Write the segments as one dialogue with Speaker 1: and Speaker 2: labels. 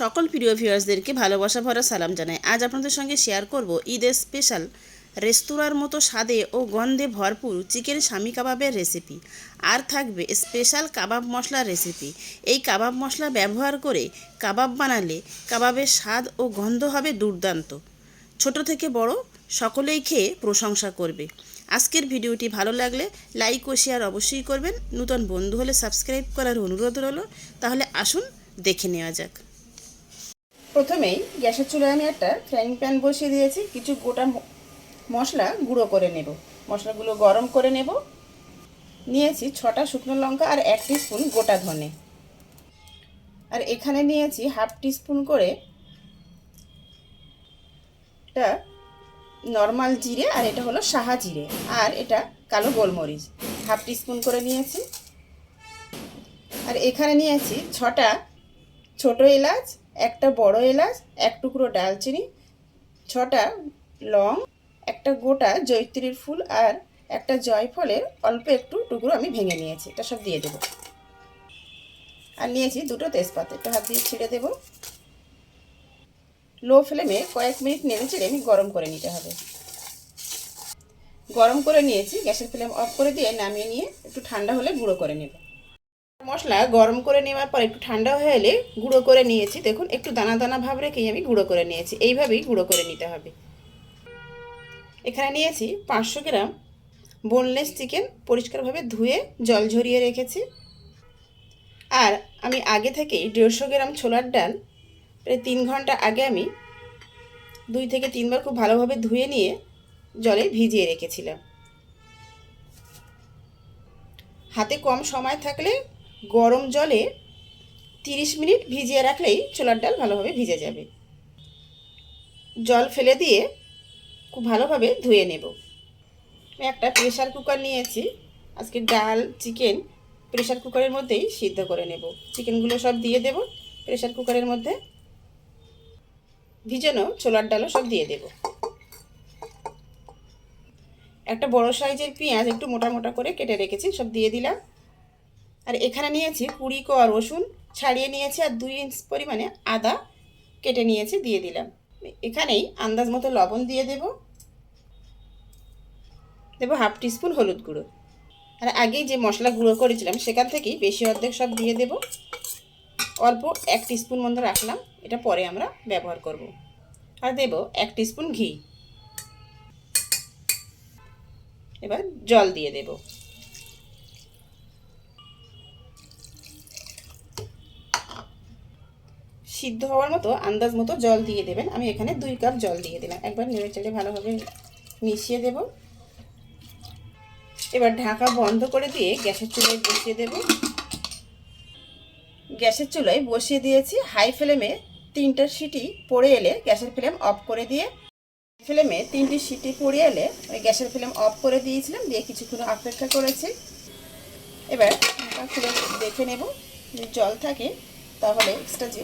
Speaker 1: সকল প্রিয় ভিউয়ার্সদেরকে ভালোবাসা ভরা সালাম জানাই। আজ আপনাদের সঙ্গে শেয়ার করব ঈদের স্পেশাল রেস্তোরাঁর মতো স্বাদে ও গন্ধে ভরপুর চিকেন স্বামী কাবাবের রেসিপি আর থাকবে স্পেশাল কাবাব মশলার রেসিপি এই কাবাব মশলা ব্যবহার করে কাবাব বানালে কাবাবের স্বাদ ও গন্ধ হবে দুর্দান্ত। ছোট থেকে বড় সকলেই খেয়ে প্রশংসা করবে। আজকের ভিডিওটি ভালো লাগলে লাইক ও শেয়ার অবশ্যই করবেন। নূতন বন্ধু হলে সাবস্ক্রাইব করার অনুরোধ রইল। তাহলে আসুন দেখে নেওয়া যাক। প্রথমেই গ্যাসের চুলায় আমি একটা ফ্রাইং প্যান বসিয়ে দিয়েছি। কিছু গোটা মশলা গুঁড়ো করে নেব। মশলাগুলো গরম করে নেব। নিয়েছি ছটা শুকনো লঙ্কা আর এক স্পুন গোটা ধনে। আর এখানে নিয়েছি হাফ টিস্পুন করে এটা নর্মাল জিরে আর এটা হলো সাহা জিরে। আর এটা কালো গোলমরিচ। হাফ টিস্পুন করে নিয়েছি। আর এখানে নিয়েছি ছটা ছোট এলাচ একটা বড় এলাচ, এক টুকরো ডালচিনি, ছটা লং, একটা গোটা জৈত্রীর ফুল আর একটা জয়ফলের অল্প একটু টুকরো আমি ভেঙে নিয়েছি, এটা সব দিয়ে দেবো। আর নিয়েছি দুটো তেজপাতা, একটু হাত দিয়ে ছিঁড়ে দেবো। লো ফ্লেমে কয়েক মিনিট নেড়ে চেড়ে আমি গরম করে নিতে হবে। গরম করে নিয়েছি, গ্যাসের ফ্লেম অফ করে দিয়ে নামিয়ে নিয়ে একটু ঠান্ডা হলে গুঁড়ো করে নেব। মশলা গরম করে নেওয়ার পর একটু ঠান্ডা হয়ে এলে গুঁড়ো করে নিয়েছি। দেখুন, একটু দানা দানা ভাব রেখেই আমি গুঁড়ো করে নিয়েছি। এইভাবেই গুঁড়ো করে নিতে হবে। এখানে নিয়েছি পাঁচশো গ্রাম বোনলেস চিকেন পরিষ্কারভাবে ধুয়ে জল ঝরিয়ে রেখেছি। আর আমি আগে থেকেই দেড়শো গ্রাম ছোলার ডাল প্রায় তিন ঘণ্টা আগে আমি দুই থেকে তিনবার খুব ভালোভাবে ধুয়ে নিয়ে জলে ভিজিয়ে রেখেছিলাম। হাতে কম সময় থাকলে গরম জলে তিরিশ মিনিট ভিজিয়ে রাখলেই ছোলার ডাল ভালোভাবে ভিজে যাবে। জল ফেলে দিয়ে খুব ভালোভাবে ধুয়ে নেব। আমি একটা প্রেশার কুকার নিয়েছি। আজকে ডাল, চিকেন প্রেশার কুকারের মধ্যেই সিদ্ধ করে নেব। চিকেনগুলো সব দিয়ে দেব প্রেশার কুকারের মধ্যে ভিজানো ছোলার ডালও সব দিয়ে দেব। একটা বড় সাইজের পেঁয়াজ একটু মোটা মোটা করে কেটে রেখেছি, সব দিয়ে দিলাম। আর এখানে নিয়েছি কুড়ি কোয়া, রসুন ছাড়িয়ে নিয়েছি আর দুই ইঞ্চ পরিমাণে আদা কেটে নিয়েছি, দিয়ে দিলাম। এখানেই আন্দাজ মতো লবণ দিয়ে দেব। দেব হাফ টিস্পুন হলুদ গুঁড়ো। আর আগেই যে মশলা গুঁড়ো করেছিলাম সেখান থেকেই বেশি অর্ধেক সব দিয়ে দেব। অল্প এক টিস্পুন মতো রাখলাম, এটা পরে আমরা ব্যবহার করব। আর দেব এক টিস্পুন ঘি। এবার জল দিয়ে দেব। সিদ্ধ হওয়ার মতো আন্দাজ মতো জল দিয়ে দেবেন। আমি এখানে দুই কাপ জল দিয়ে দিলাম। একবার নেড়ে চেড়ে ভালোভাবে মিশিয়ে দেব। এবার ঢাকা বন্ধ করে দিয়ে গ্যাসের চুলায় বসিয়ে দেব। গ্যাসের চুলায় বসিয়ে দিয়েছি। হাই ফ্লেমে তিনটা সিটি পড়ে এলে গ্যাসের ফ্লেম অফ করে দিয়ে, ফ্লেমে তিনটি সিটি পড়ে এলে ওই গ্যাসের ফ্লেম অফ করে দিয়েছিলাম, দিয়ে কিছুক্ষণ অপেক্ষা করেছি। এবার ঢাকা খুলে দেখে নেব। যদি জল থাকে, তাহলে এক্সট্রা যে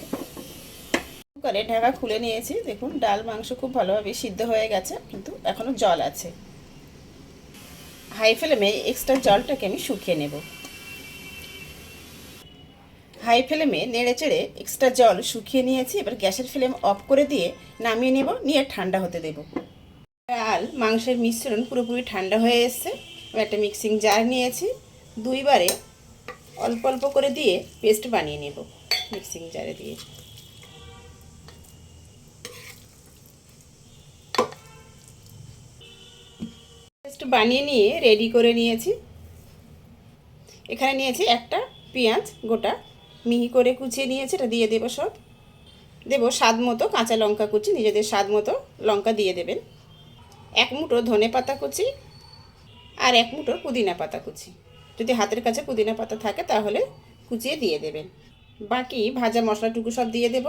Speaker 1: কুকারে ঢাকা খুলে নিয়েছি। দেখুন, ডাল, মাংস খুব ভালোভাবে সিদ্ধ হয়ে গেছে, কিন্তু এখনও জল আছে। হাই ফ্লেমে এক্সট্রা জলটাকে আমি শুকিয়ে নেব। হাই ফ্লেমে নেড়ে চেড়ে এক্সট্রা জল শুকিয়ে নিয়েছি, এবার গ্যাসের ফ্লেম অফ করে দিয়ে নামিয়ে নেব, নিয়ে ঠান্ডা হতে দেব। ডাল, মাংসের মিশ্রণ পুরোপুরি ঠান্ডা হয়ে এসছে। একটা মিক্সিং জার নিয়েছি। দুইবারে অল্প অল্প করে দিয়ে পেস্ট বানিয়ে নেব মিক্সিং জারে দিয়ে। পেস্ট বানিয়ে নিয়ে রেডি করে নিয়েছি। এখানে নিয়েছি একটা পেঁয়াজ গোটা, মিহি করে কুচিয়ে নিয়েছি, এটা দিয়ে দেবো সব। দেবো স্বাদ মতো কাঁচা লঙ্কা কুচি, নিজেদের স্বাদ মতো লঙ্কা দিয়ে দেবেন। এক মুঠো ধনে পাতা কুচি আর এক মুঠো পুদিনা পাতা কুচি। যদি হাতের কাছে পুদিনা পাতা থাকে তাহলে কুচিয়ে দিয়ে দেবেন। বাকি ভাজা মশলাটুকু সব দিয়ে দেব।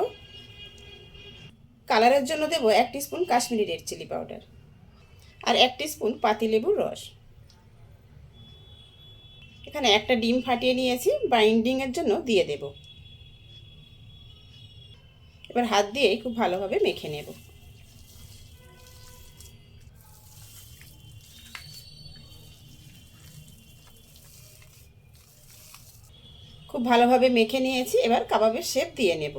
Speaker 1: কালারের জন্য দেবো এক spoon Kashmiri red chilli powder আর এক স্পুন পাতিলেবুর রস। এখানে একটা ডিম ফাটিয়ে নিয়েছি, বাইন্ডিংয়ের জন্য দিয়ে দেব। এবার হাত দিয়ে খুব ভালোভাবে মেখে নেব। খুব ভালোভাবে মেখে নিয়েছি, এবার কাবাবের শেপ দিয়ে নেব।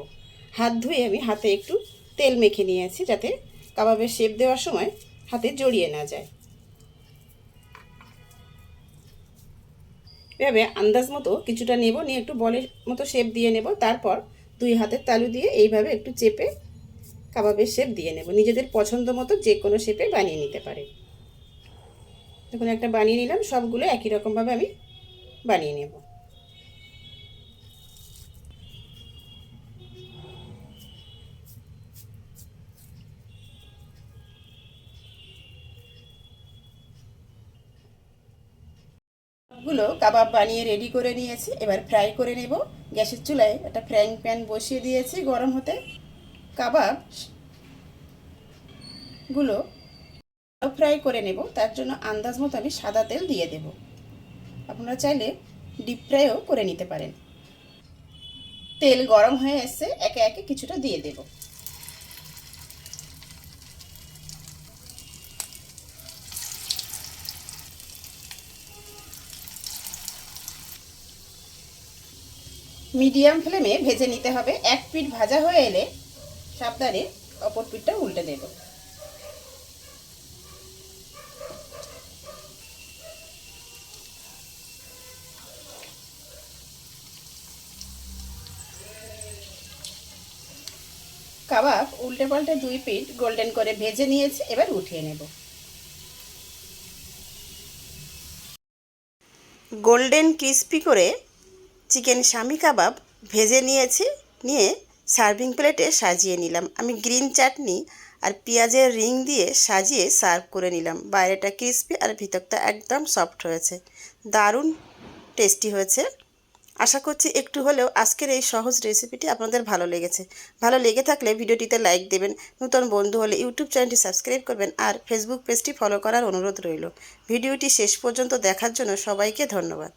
Speaker 1: হাত ধুয়ে আমি হাতে একটু তেল মেখে নিয়েছি যাতে কাবাবের শেপ দেওয়ার সময় হাতে জড়িয়ে না যায়। এভাবে আন্দাজ মতো কিছুটা নেব, নিয়ে একটু বলের মতো শেপ দিয়ে নেব, তারপর দুই হাতের তালু দিয়ে এইভাবে একটু চেপে কাবাবের শেপ দিয়ে নেব। নিজেদের পছন্দ মতো যে কোনো শেপে বানিয়ে নিতে পারে। দেখুন, একটা বানিয়ে নিলাম, সবগুলো একই রকমভাবে আমি বানিয়ে নেব। গুলো কাবাব বানিয়ে রেডি করে নিয়েছি। এবার ফ্রাই করে নেব। গ্যাসের চুলায় একটা ফ্রাইং প্যান বসিয়ে দিয়েছি গরম হতে। কাবাবগুলো ফ্রাই করে নেব। তার জন্য আন্দাজ মতো আমি সাদা তেল দিয়ে দেব। আপনারা চাইলে ডিপ ফ্রাইও করে নিতে পারেন। তেল গরম হয়ে এসে একে একে কিছুটা দিয়ে দেব। মিডিয়াম ফ্লেমে ভেজে নিতে হবে। এক পিঠ ভাজা হয়ে এলে সাবধানে অপর পিঠটা উল্টে দেবো। কাবাব উল্টে পাল্টে দুই পিঠ গোল্ডেন করে ভেজে নিয়েছি, এবার উঠিয়ে নেব। গোল্ডেন ক্রিস্পি করে চিকেন শামি কাবাব ভেজে নিয়েছি, নিয়ে সার্ভিং প্লেটে সাজিয়ে নিলাম। আমি গ্রিন চাটনি আর পেঁয়াজের রিং দিয়ে সাজিয়ে সার্ভ করে নিলাম। বাইরেটা ক্রিস্পি আর ভিতরটা একদম সফট হয়েছে। দারুণ টেস্টি হয়েছে। আশা করছি একটু হলেও আজকের এই সহজ রেসিপিটি আপনাদের ভালো লেগেছে। ভালো লেগে থাকলে ভিডিওটিতে লাইক দেবেন, নতুন বন্ধু হলে ইউটিউব চ্যানেলটি সাবস্ক্রাইব করবেন আর ফেসবুক পেজটি ফলো করার অনুরোধ রইল। ভিডিওটি শেষ পর্যন্ত দেখার জন্য সবাইকে ধন্যবাদ।